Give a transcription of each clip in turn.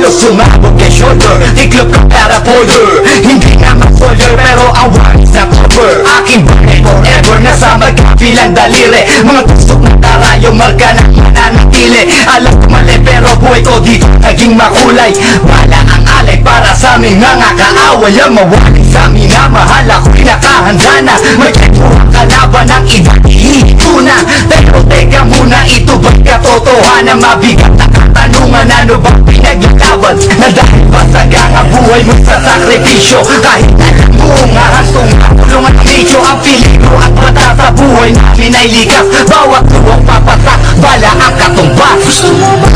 sumabog kay shoulder. Tiklop ka para folder. Hindi naman folder pero ang wise na cover Aking buhay forever Nasa magkabilang daliri. Mga tusok ng tarayo Marka na mananatili. Alam ko mali pero buhay ko dito Naging makulay. Bala ang alay para sa aming mga kaaway. Ang mawali sa amin na mahal ako'y nakahanda na. May katuwang kalaban ng iba Iito na. Pero teka muna ito ba'y katotohanan? Mabigat na basaga ang buhay mo sa sakripisyo Kahit alam mo nga hantong Tulungan ang peligro At mata sa buhay namin ay Bawat luwang papatak Bala ang katumbas Gusto mo ba?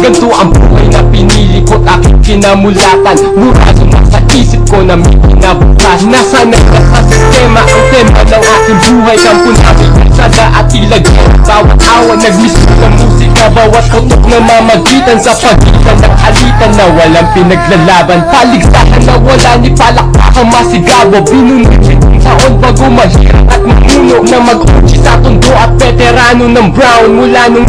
Ganto ang buhay na pinili ko't aking kinamulatan Mura sa isip ko na may kinabukas Nasanay na sa sistema ang tema ng aking buhay. Kampo namin sada at ilagyan Bawat awa nagmisto ng musika. Bawat kutok na mamagitan sa pagitan ng alitan Na walang pinaglalaban. Paligsahan na wala ni palakpakan masigabo Binunulit taon bago mahirap at mamuno Na mag-uchi sa tondo at veterano ng Brown Mula nung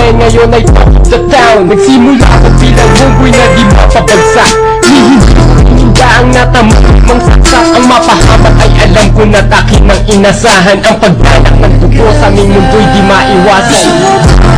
1999 ngayon ay top the town. Nagsimula ako bilang homeboy na di hindi Hininda ang natamang saksak. Ang mapahamak ay alam ko na takin ng inasahan. Ang pagbanak ng dugo sa mundo'y di maiwasan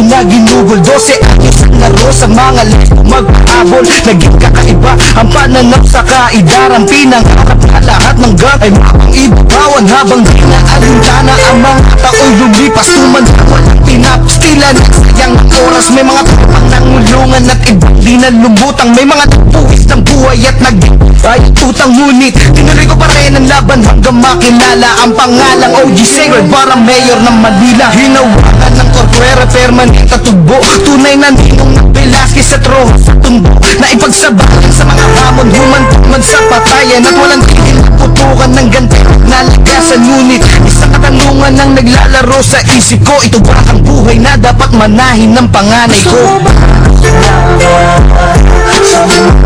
dito na ginugol 12 anyos ang laro sa mga list Mag-abol, naging kakaiba Ang pananaw sa kaidaran Pinangarap na lahat ng gang Ay mapang ibabawan. Habang di na alintana Ang mga tao'y lumipas Tumanda walang tinapos. Tila nagsayang ang oras May mga tupang nangulungan At ibang na lumutang May mga nagpuwis ng buhay At nag ay utang ngunit Tinuloy ko pa rin ang laban Hanggang makilala ang pangalang OG Sacred Para mayor ng Manila Hinawakan ng korkwera Permanent at tugbo Tunay na ninong ng Velasquez at Rojo sa tundo Na ipagsabayan sa mga hamon Humantong man sa patayan At walang tigil na putukan ng ganti Nalagasan ngunit Isang katanungan ang naglalaro sa isip ko Ito ba ang buhay na dapat manahin ng panganay ko? Sa mga